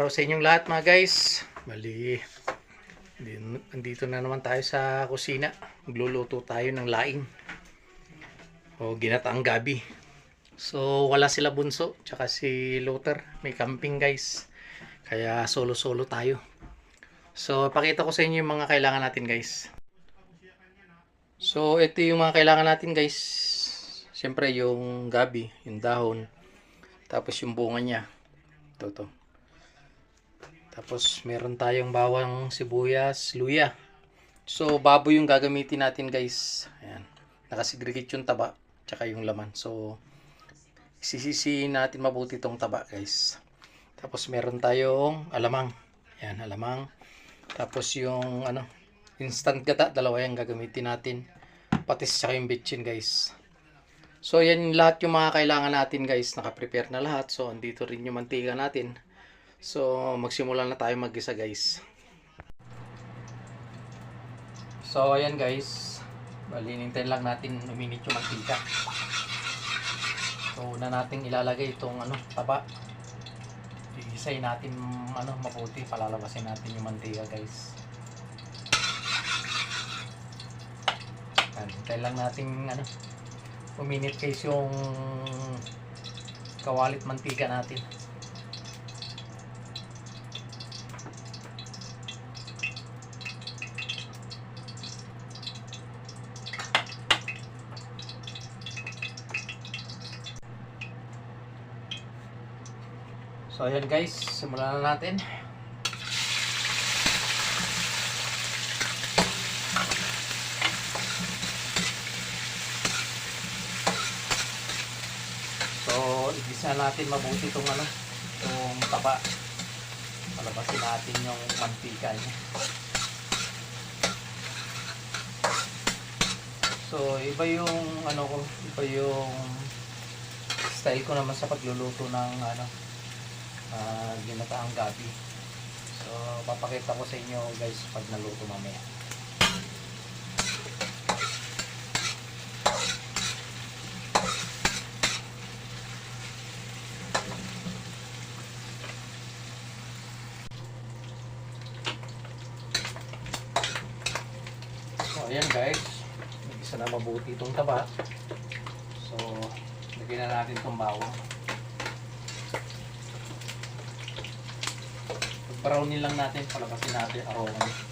araw sa inyong lahat mga guys. Bali, andito na naman tayo sa kusina. Magluluto tayo ng laing. O ginataang gabi. So wala sila bunso, tsaka si Luther. May camping guys. Kaya solo-solo tayo. So pakita ko sa inyo yung mga kailangan natin guys. So ito yung mga kailangan natin guys. Siyempre yung gabi, yung dahon. Tapos yung bunga niya. Ito to. Tapos meron tayong bawang sibuyas, luya. So baboy yung gagamitin natin guys. Ayan. Nakasegregate yung taba tsaka yung laman. So sisisihin natin mabuti tong taba guys. Tapos meron tayong alamang. Ayan, alamang. Tapos yung ano, instant gata, dalawa yung gagamitin natin. Patis tsaka yung bitchin guys. So yan lahat yung mga kailangan natin guys. Naka-prepare na lahat. So andito rin yung mantika natin. So magsimula na tayo mag-isa guys. So ayan guys. Balinintay lang natin uminit yung mantika. So una nating ilalagay itong ano, taba. Iisay natin ano mabuti. Palalabasin natin yung mantika guys. Yan, Hintay lang natin ano, uminit guys yung kawalit mantika natin. So ayan guys, simulan na natin. So, igisa natin mabuti itong ano, itong taba. Palabasin natin yung mantika niya. So, iba yung ano ko, iba yung style ko naman sa pagluluto ng ano, uh, ginataang gabi. So, papakita ko sa inyo guys pag naluto mamaya. Ayan guys. Isa na mabuti itong taba. So, lagyan na natin itong bawang. Brownin lang natin, palabasin natin aroma niya.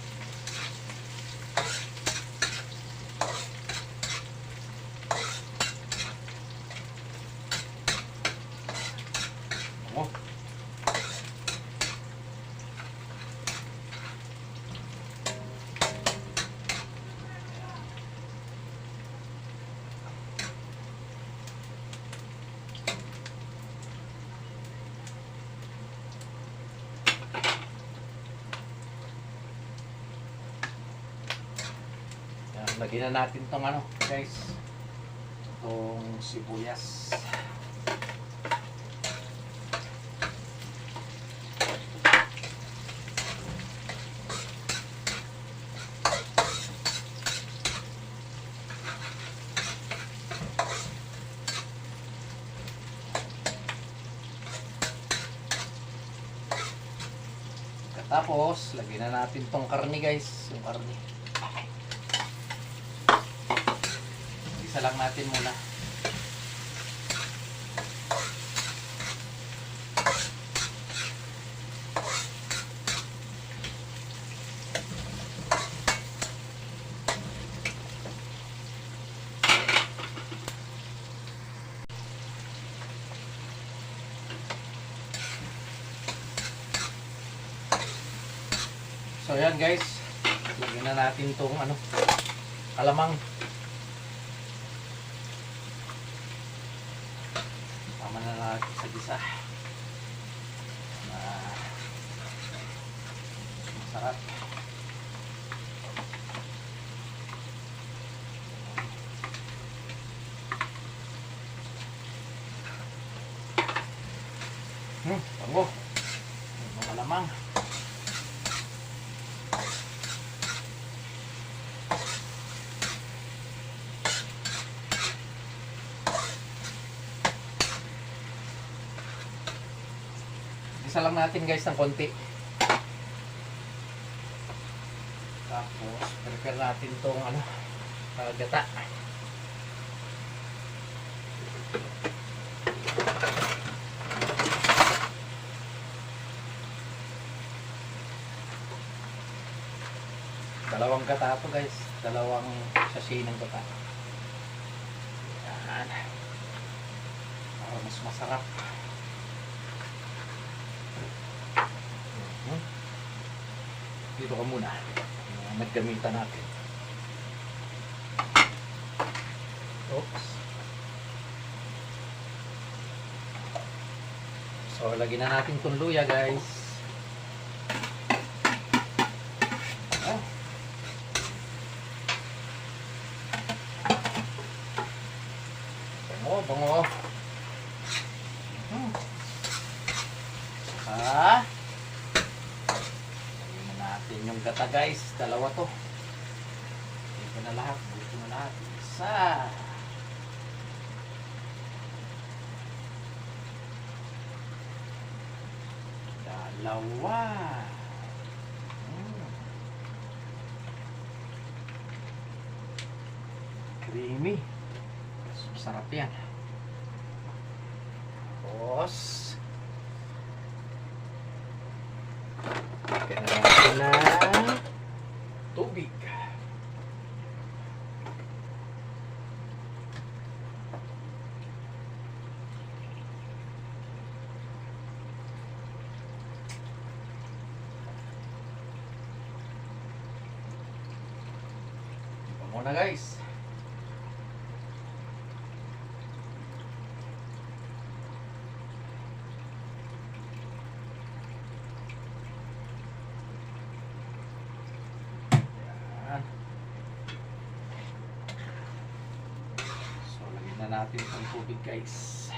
Lagyan na natin tong ano, guys. Tong sibuyas. Tapos, lagyan na natin tong karne guys. Yung karne. Isa lang natin muna. So yan guys, lagyan na natin tong ano, kalamang. Tama na gisa. Ah, masarap. Hmm, bango. Mga lamang. isa Igisa natin guys ng konti. Tapos, prepare natin tong ano, uh, gata. Dalawang gata to guys. Dalawang sachet ng gata. Yan. Para mas masarap. Dito ka muna. Uh, Naggamitan natin. Oops. So, lagyan na natin itong luya, guys. Ah. Bango, bango. Hmm. Ah. Lagyan na guys. Dalawa to. Ito na lahat. Buto na lahat. Isa. Dalawa. Mm. Creamy. Sarap yan. Tapos, lagyan na natin ng tubig. Muna guys. So, lagyan na natin itong tubig guys.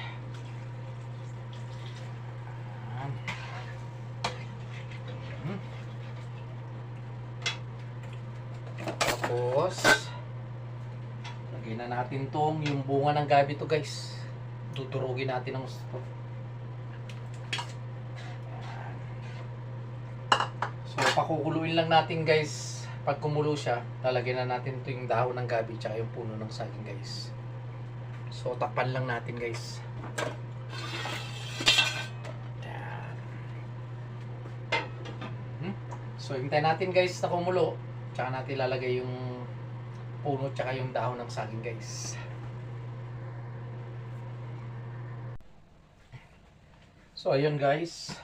Yan. Hmm. Tapos, lagyan na natin tong yung bunga ng gabi to guys. Tuturugin natin ng. So, pakukuluin lang natin guys. Pag kumulo siya, lalagyan na natin ito yung dahon ng gabi tsaka yung puno ng saging guys. So, takpan lang natin guys. Hmm? So, hintayin natin guys na kumulo. Tsaka natin lalagay yung puno tsaka yung dahon ng saging guys. So, ayun guys.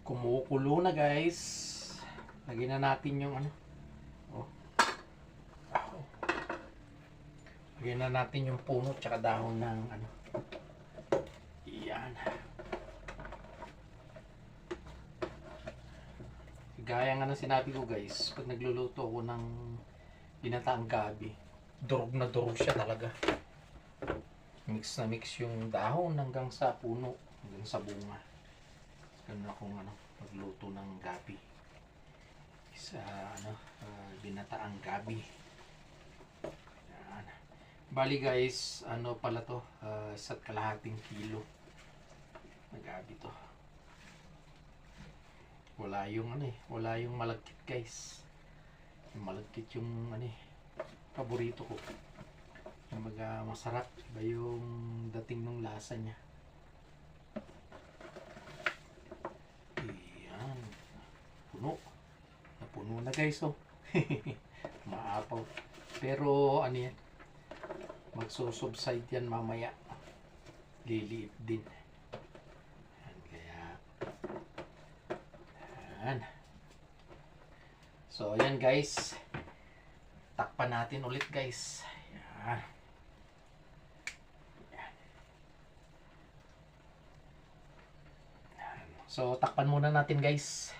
Kumukulo na guys. Lagyan na natin yung ano. Oh. Oh. Lagyan na natin yung puno tsaka dahon ng ano. Yan. Gaya nga ng sinabi ko guys, pag nagluluto ako ng binataang gabi, durog na durog siya talaga. Mix na mix yung dahon hanggang sa puno, hanggang sa bunga. Ganun akong ano, magluto ng gabi. Sa ano, ah, binataang gabi. Yan. Bali guys, ano pala to, uh, isa't kalahating kilo na gabi to. Wala yung ano eh, wala yung malagkit guys. Malagkit yung ano eh, paborito ko. Mga masarap, iba yung dating ng lasa niya. Ayan. Puno. Napuno na guys oh. Maapaw. Pero ano yan, magsusubside yan mamaya. Liliit din. Ayan, kaya Ayan. So, ayan guys. Takpan natin ulit guys. Ayan. So, takpan muna natin guys.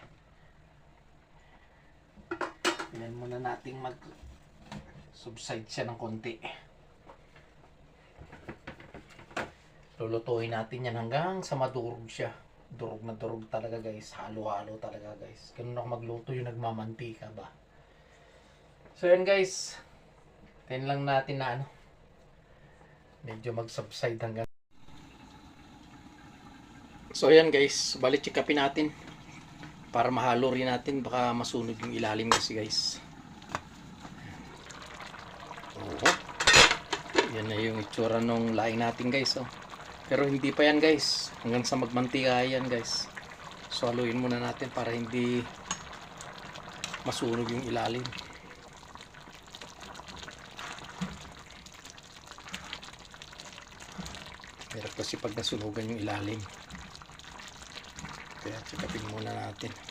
Ayan muna nating mag subside siya ng konti. Lulutuin natin yan hanggang sa madurog siya. Durog na durog talaga guys. Halo-halo talaga guys. Ganun ako magluto yung nagmamantika ba. So yan guys. Tayin lang natin na ano. Medyo mag-subside hanggang So ayan guys, balik check natin. Para mahalo rin natin, baka masunog yung ilalim kasi guys. Oo. Yan na yung itsura nung laing natin guys. Oh. Pero hindi pa yan guys. Hanggang sa magmantika yan guys. So muna natin para hindi masunog yung ilalim. Pero kasi pag nasunugan yung ilalim. Kaya check muna natin.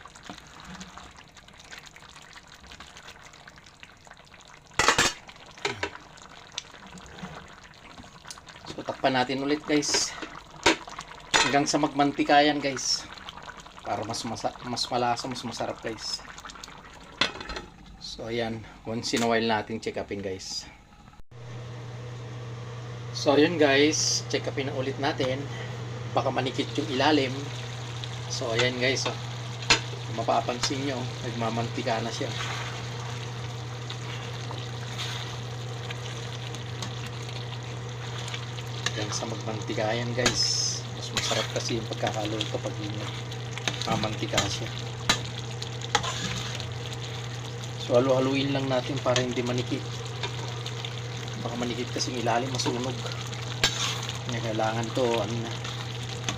So takpan natin ulit guys. Hanggang sa magmantika yan guys. Para mas masa mas malasa, mas masarap guys. So ayan, once in a while natin check upin guys. So ayun guys, check upin na ulit natin. Baka manikit yung ilalim. So ayan guys, oh. Mapapansin nyo, nagmamantika na siya. Hanggang sa magmantika yan guys. Mas masarap kasi yung pagkakaluto pag yun mamantika siya. So halu-haluin lang natin para hindi manikit. Baka manikit kasi ilalim masunog. Kaya kailangan to ano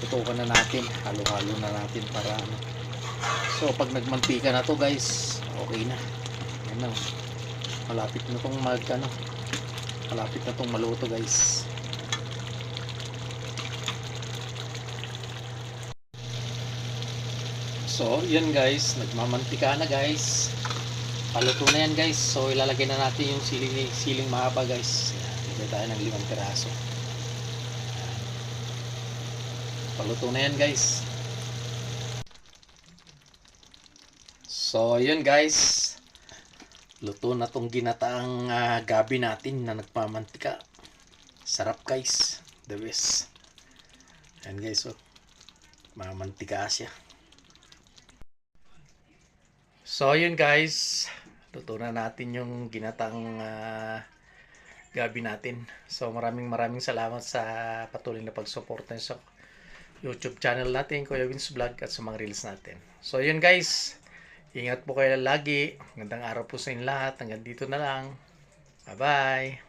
tutukan na natin. Halo-halo na natin para ano. So pag nagmantika na to guys, okay na. Yan na. Malapit na tong mag ano. Malapit na tong maluto guys. So, yun guys, nagmamantika na guys. Paluto na yan guys. So, ilalagay na natin yung siling, siling mahaba guys. Lagay tayo ng limang piraso. Paluto na yan guys. So, yun guys. Luto na tong ginataang ah, gabi natin na nagpamantika. Sarap guys. The best. Yan guys, oh. Mamantika siya. So, yun guys. Luto na natin yung ginatang ah, gabi natin. So, maraming maraming salamat sa patuloy na pagsuporta sa YouTube channel natin, Kuya Wins Vlog, at sa mga reels natin. So, yun guys. Ingat po kayo lagi. Magandang araw po sa inyo lahat. Hanggang dito na lang. Bye-bye.